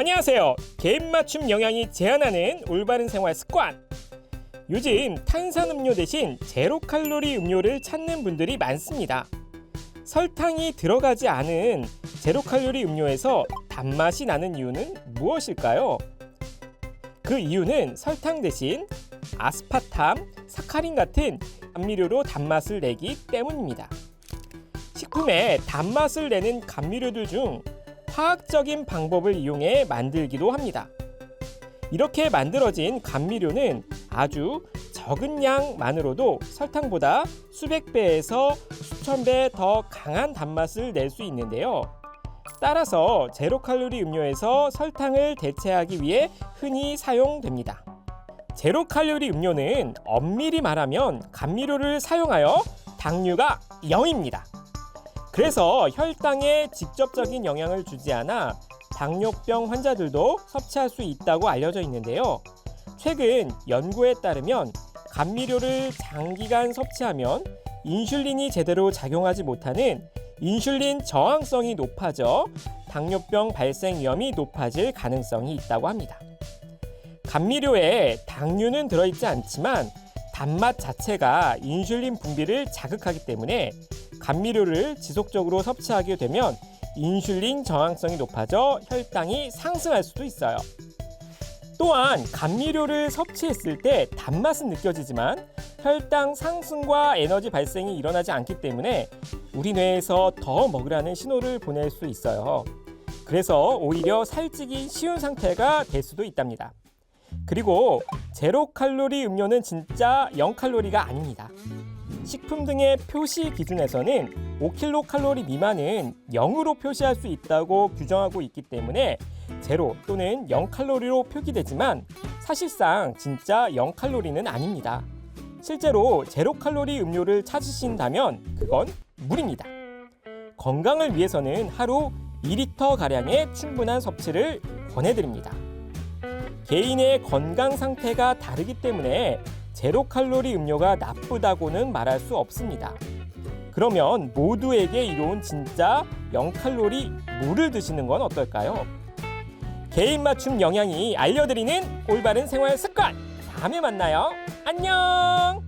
안녕하세요. 개인 맞춤 영양이 제안하는 올바른 생활 습관. 요즘 탄산 음료 대신 제로 칼로리 음료를 찾는 분들이 많습니다. 설탕이 들어가지 않은 제로 칼로리 음료에서 단맛이 나는 이유는 무엇일까요? 그 이유는 설탕 대신 아스파탐, 사카린 같은 감미료로 단맛을 내기 때문입니다. 식품에 단맛을 내는 감미료들 중 화학적인 방법을 이용해 만들기도 합니다. 이렇게 만들어진 감미료는 아주 적은 양만으로도 설탕보다 수백 배에서 수천 배 더 강한 단맛을 낼 수 있는데요. 따라서 제로 칼로리 음료에서 설탕을 대체하기 위해 흔히 사용됩니다. 제로 칼로리 음료는 엄밀히 말하면 감미료를 사용하여 당류가 0입니다. 그래서 혈당에 직접적인 영향을 주지 않아 당뇨병 환자들도 섭취할 수 있다고 알려져 있는데요. 최근 연구에 따르면 감미료를 장기간 섭취하면 인슐린이 제대로 작용하지 못하는 인슐린 저항성이 높아져 당뇨병 발생 위험이 높아질 가능성이 있다고 합니다. 감미료에 당류는 들어있지 않지만 단맛 자체가 인슐린 분비를 자극하기 때문에 감미료를 지속적으로 섭취하게 되면 인슐린 저항성이 높아져 혈당이 상승할 수도 있어요. 또한 감미료를 섭취했을 때 단맛은 느껴지지만 혈당 상승과 에너지 발생이 일어나지 않기 때문에 우리 뇌에서 더 먹으라는 신호를 보낼 수 있어요. 그래서 오히려 살찌기 쉬운 상태가 될 수도 있답니다. 그리고 제로 칼로리 음료는 진짜 0칼로리가 아닙니다. 식품 등의 표시 기준에서는 5kcal 미만은 0으로 표시할 수 있다고 규정하고 있기 때문에 제로 또는 0칼로리로 표기되지만 사실상 진짜 0칼로리는 아닙니다. 실제로 제로 칼로리 음료를 찾으신다면 그건 물입니다. 건강을 위해서는 하루 2리터 가량의 충분한 섭취를 권해드립니다. 개인의 건강 상태가 다르기 때문에 제로 칼로리 음료가 나쁘다고는 말할 수 없습니다. 그러면 모두에게 이로운 진짜 0칼로리 물을 드시는 건 어떨까요? 개인 맞춤 영양이 알려드리는 올바른 생활 습관. 다음에 만나요. 안녕!